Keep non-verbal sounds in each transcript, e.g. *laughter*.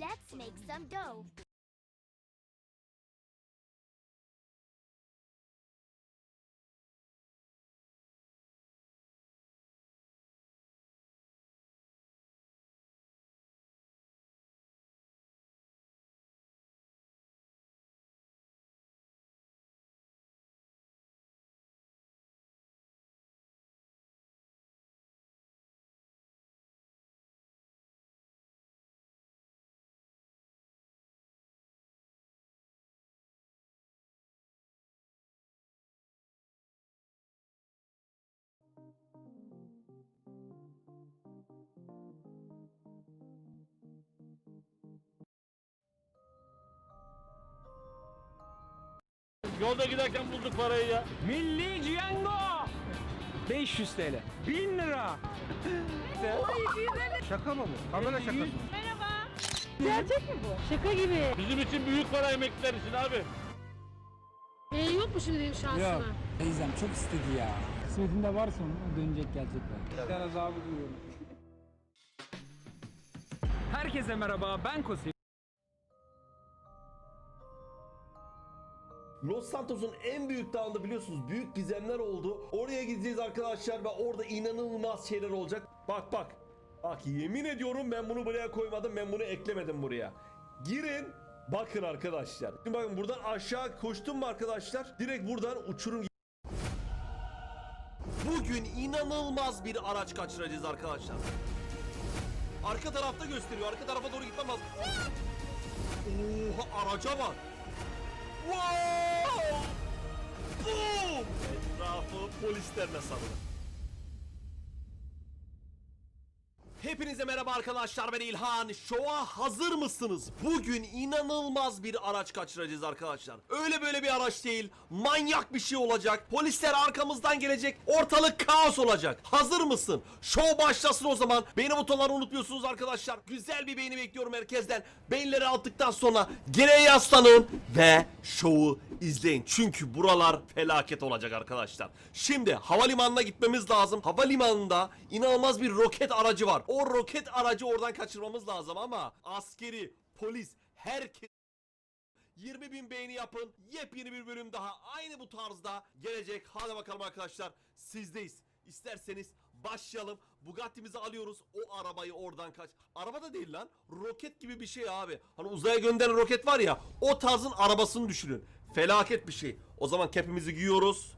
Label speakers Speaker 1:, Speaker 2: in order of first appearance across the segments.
Speaker 1: Let's make some dough.
Speaker 2: Yolda giderken bulduk parayı ya.
Speaker 3: Milli Ciango 500 TL 1000 lira Şaka mı bu? Kamera şakası mı?
Speaker 4: Gerçek mi bu? Şaka gibi.
Speaker 2: Bizim için büyük para emekliler için abi.
Speaker 4: Ee, yok mu şimdi benim şansıma?
Speaker 5: Yok. Teyzem çok istedi ya. Kısmetinde varsa onun dönecek gelecek belki.
Speaker 3: Ben azabı duyuyorum. Herkese merhaba ben Kosi.
Speaker 6: Los Santos'un en büyük dağında biliyorsunuz büyük gizemler oldu. Oraya gideceğiz arkadaşlar ve orada inanılmaz şeyler olacak. Bak bak. Bak yemin ediyorum ben bunu buraya koymadım. Ben bunu eklemedim buraya. Girin. Bakın arkadaşlar. Şimdi bakın buradan aşağı koştum mu arkadaşlar? Direkt buradan uçurum Bugün inanılmaz bir araç kaçıracağız arkadaşlar. Arka tarafta gösteriyor. Arka tarafa doğru gitmem lazım. Oha araca bak. Wow! Boom! Etrafı polislerle sarılı. Hepinize merhaba arkadaşlar ben İlhan. Şova hazır mısınız? Bugün inanılmaz bir araç kaçıracağız arkadaşlar. Öyle böyle bir araç değil. Manyak bir şey olacak. Polisler arkamızdan gelecek. Ortalık kaos olacak. Hazır mısın? Şov başlasın o zaman. Beğeni butonlarını unutmuyorsunuz arkadaşlar. Güzel bir beğeni bekliyorum herkesten. Beğenileri attıktan sonra geriye yaslanın ve şovu izleyin. Çünkü buralar felaket olacak arkadaşlar. Şimdi havalimanına gitmemiz lazım. Havalimanında inanılmaz bir roket aracı var. O roket aracı oradan kaçırmamız lazım ama askeri, polis, herkes 20 bin beğeni yapın. Yepyeni bir bölüm daha aynı bu tarzda gelecek. Hadi bakalım arkadaşlar sizdeyiz. İsterseniz başlayalım. Bugatti'mizi alıyoruz. O arabayı oradan kaç. Araba da değil lan. Roket gibi bir şey abi. Hani uzaya gönderen roket var ya. O tarzın arabasını düşünün. Felaket bir şey. O zaman kepimizi giyiyoruz.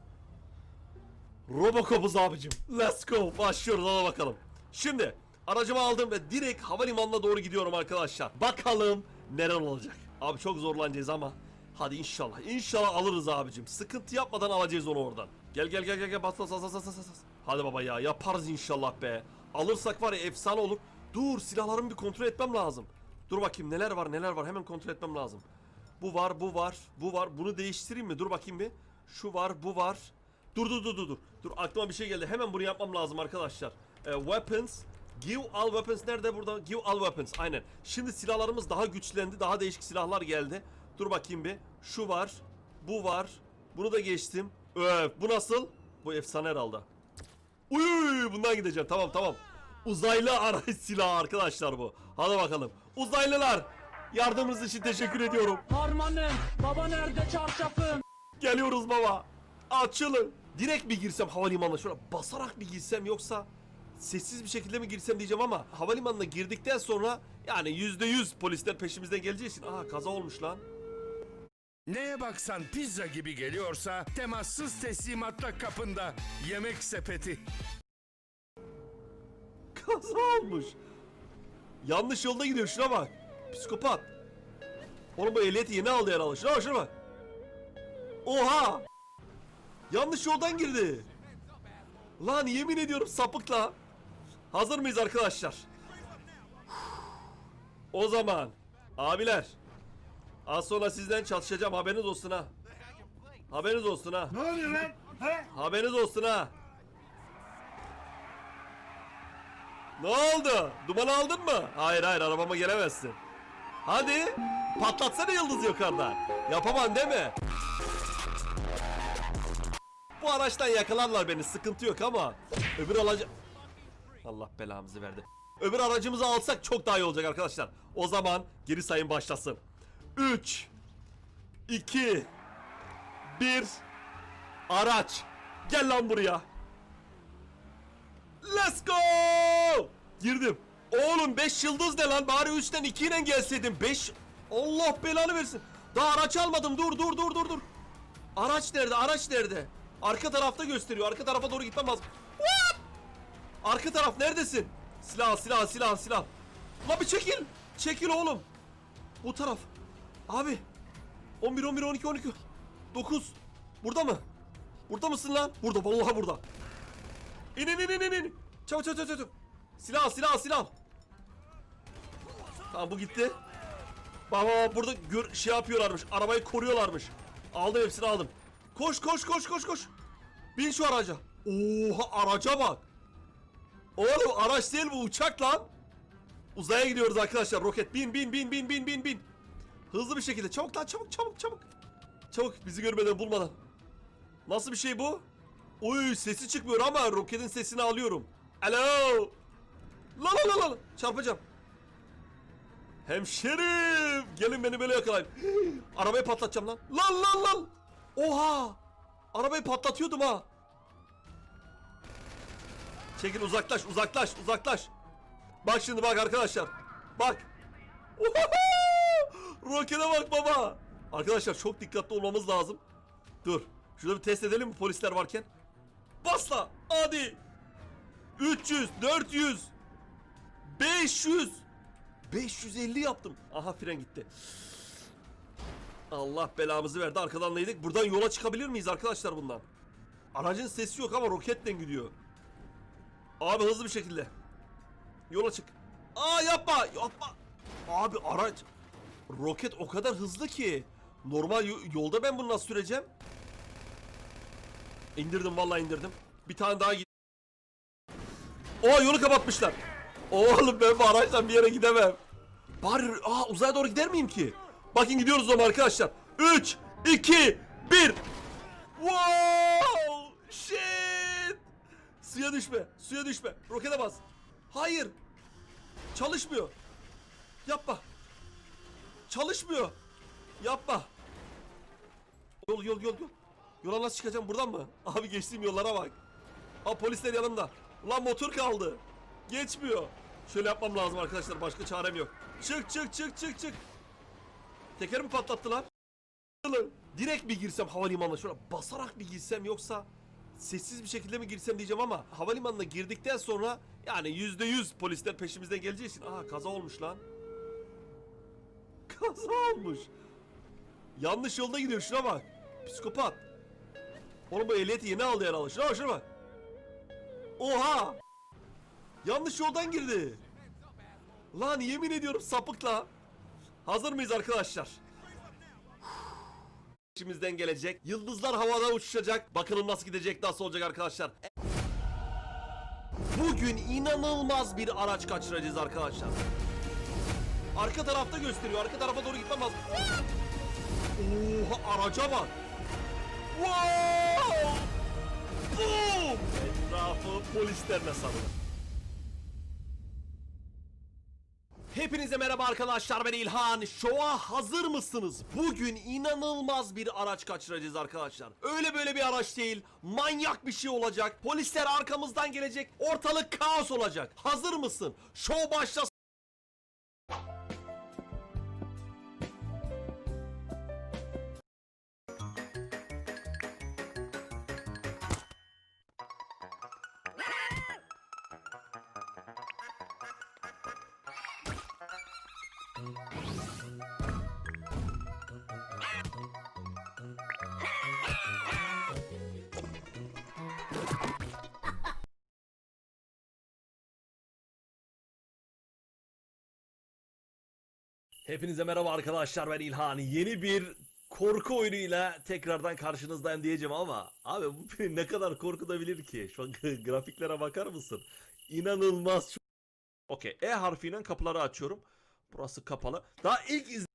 Speaker 6: Robocop'uz abicim. Let's go. Başlıyoruz hadi bakalım. Şimdi aracımı aldım ve direkt havalimanına doğru gidiyorum arkadaşlar. Bakalım neler olacak. Abi çok zorlanacağız ama. Hadi inşallah. İnşallah alırız abicim. Sıkıntı yapmadan alacağız onu oradan. Gel gel gel gel gel bas bas bas bas bas. Hadi baba ya yaparız inşallah be. Alırsak var ya efsane olur. Dur silahlarımı bir kontrol etmem lazım. Dur bakayım neler var neler var hemen kontrol etmem lazım. Bu var bu var bu var bunu değiştireyim mi? Dur bakayım bir. Şu var bu var. Dur dur dur dur dur. Dur aklıma bir şey geldi. Hemen bunu yapmam lazım arkadaşlar. Ee, weapons. Give all weapons nerede burada? Give all weapons. Aynen. Şimdi silahlarımız daha güçlendi. Daha değişik silahlar geldi. Dur bakayım bir. Şu var. Bu var. Bunu da geçtim. Öf, bu nasıl? Bu efsane herhalde. Uy, bundan gideceğim. Tamam tamam. Uzaylı araç *laughs* silahı arkadaşlar bu. Hadi bakalım. Uzaylılar. Yardımınız için teşekkür ediyorum.
Speaker 3: Harmanım baba nerede çarşafım?
Speaker 6: Geliyoruz baba. Açılın. Direkt mi girsem havalimanına şöyle basarak mı girsem yoksa sessiz bir şekilde mi girsem diyeceğim ama havalimanına girdikten sonra yani yüzde yüz polisler peşimizden geleceği için aha kaza olmuş lan.
Speaker 7: Neye baksan pizza gibi geliyorsa temassız teslimatta kapında. Yemek sepeti. *laughs*
Speaker 6: Kaza olmuş. Yanlış yolda gidiyor şuna bak. Psikopat. Oğlum bu ehliyeti yeni aldı herhalde. Şuna bak şuna bak. Oha. Yanlış yoldan girdi. Lan yemin ediyorum sapıkla. Hazır mıyız arkadaşlar? O zaman abiler az sonra sizden çatışacağım haberiniz olsun ha. Haberiniz olsun ha.
Speaker 7: Ne oluyor lan?
Speaker 6: Haberiniz olsun ha. Ne oldu? Duman aldın mı? Hayır hayır arabama gelemezsin. Hadi patlatsana yıldız yukarıdan. Yapamam değil mi? Bu araçtan yakalarlar beni sıkıntı yok ama öbür alacak... Allah belamızı verdi. Öbür aracımızı alsak çok daha iyi olacak arkadaşlar. O zaman geri sayım başlasın. 3 2 1 Araç. Gel lan buraya. Let's go! Girdim. Oğlum 5 yıldız ne lan? Bari 3'ten 2 ile gelseydim. 5 Allah belanı versin. Daha araç almadım. Dur dur dur dur dur. Araç nerede? Araç nerede? Arka tarafta gösteriyor. Arka tarafa doğru gitmem lazım. Arka taraf neredesin? Silah silah silah silah. Lan bir çekil. Çekil oğlum. Bu taraf. Abi. 11 11 12 12. 9. Burada mı? Burada mısın lan? Burada vallahi burada. İn in in in in çabuk çabuk çabuk. Silah silah silah. Tamam bu gitti. Bak bak bak, burada gör, şey yapıyorlarmış. Arabayı koruyorlarmış. Aldım hepsini aldım. Koş koş koş koş koş. Bin şu araca. Oha araca bak. Oğlum araç değil bu uçak lan. Uzaya gidiyoruz arkadaşlar. Roket bin bin bin bin bin bin bin. Hızlı bir şekilde. Çabuk lan çabuk çabuk çabuk. Çabuk bizi görmeden bulmadan. Nasıl bir şey bu? Oy sesi çıkmıyor ama roketin sesini alıyorum. Alo. La la la la. Çarpacağım. Hemşerim. Gelin beni böyle yakalayın. Arabayı patlatacağım lan. Lan lan lan. Oha. Arabayı patlatıyordum ha. Çekil uzaklaş uzaklaş uzaklaş. Bak şimdi bak arkadaşlar. Bak. Rokete bak baba. Arkadaşlar çok dikkatli olmamız lazım. Dur. Şurada bir test edelim mi polisler varken? Basla. Hadi. 300, 400, 500, 550 yaptım. Aha fren gitti. Allah belamızı verdi. Arkadan neydik? Buradan yola çıkabilir miyiz arkadaşlar bundan? Aracın sesi yok ama roketle gidiyor. Abi hızlı bir şekilde. Yola çık. Aa yapma yapma. Abi araç. Roket o kadar hızlı ki. Normal yo- yolda ben bunu nasıl süreceğim? İndirdim vallahi indirdim. Bir tane daha git. O yolu kapatmışlar. Oğlum ben bu araçla bir yere gidemem. Bari aa uzaya doğru gider miyim ki? Bakın gidiyoruz o zaman arkadaşlar. 3 2 1 Wow! Suya düşme. Suya düşme. Rokete bas. Hayır. Çalışmıyor. Yapma. Çalışmıyor. Yapma. Yol yol yol yol. Yola nasıl çıkacağım buradan mı? *laughs* Abi geçtiğim yollara bak. Aa polisler yanımda. Ulan motor kaldı. Geçmiyor. Şöyle yapmam lazım arkadaşlar. Başka çarem yok. Çık çık çık çık çık. Tekerimi patlattılar. Direkt mi girsem havalimanına şöyle basarak mı girsem yoksa sessiz bir şekilde mi girsem diyeceğim ama havalimanına girdikten sonra yani yüzde yüz polisler peşimizden geleceği için aa kaza olmuş lan. *laughs* Kaza olmuş. Yanlış yolda gidiyor şuna bak. Psikopat. Oğlum bu ehliyeti yeni aldı herhalde. Şuna bak şuna bak. Oha. Yanlış yoldan girdi. Lan yemin ediyorum sapıkla. Hazır mıyız arkadaşlar? İçimizden gelecek. Yıldızlar havada uçuşacak. Bakalım nasıl gidecek, nasıl olacak arkadaşlar. Bugün inanılmaz bir araç kaçıracağız arkadaşlar. Arka tarafta gösteriyor. Arka tarafa doğru gitmem lazım. Oha araca bak. Wow! Boom! Etrafı polislerle sarılı. Hepinize merhaba arkadaşlar ben İlhan. Şova hazır mısınız? Bugün inanılmaz bir araç kaçıracağız arkadaşlar. Öyle böyle bir araç değil. Manyak bir şey olacak. Polisler arkamızdan gelecek. Ortalık kaos olacak. Hazır mısın? Şov başlasın. Hepinize merhaba arkadaşlar ben İlhan. Yeni bir korku oyunuyla tekrardan karşınızdayım diyeceğim ama abi bu beni ne kadar korkutabilir ki? Şu an *laughs* grafiklere bakar mısın? İnanılmaz. Okey E harfiyle kapıları açıyorum. Burası kapalı. Daha ilk iz...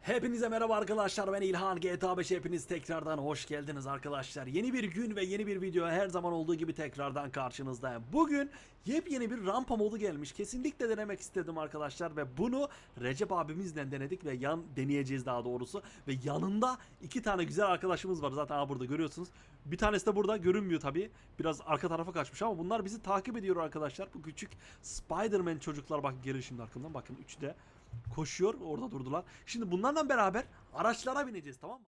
Speaker 6: Hepinize merhaba arkadaşlar ben İlhan GTA 5 hepiniz tekrardan hoş geldiniz arkadaşlar. Yeni bir gün ve yeni bir video her zaman olduğu gibi tekrardan karşınızdayım. Bugün yepyeni bir rampa modu gelmiş. Kesinlikle denemek istedim arkadaşlar ve bunu Recep abimizle denedik ve yan deneyeceğiz daha doğrusu. Ve yanında iki tane güzel arkadaşımız var zaten aa burada görüyorsunuz. Bir tanesi de burada görünmüyor tabi. Biraz arka tarafa kaçmış ama bunlar bizi takip ediyor arkadaşlar. Bu küçük Spider-Man çocuklar bakın gelir şimdi arkamdan bakın üçü de koşuyor orada durdular. Şimdi bunlarla beraber araçlara bineceğiz tamam mı?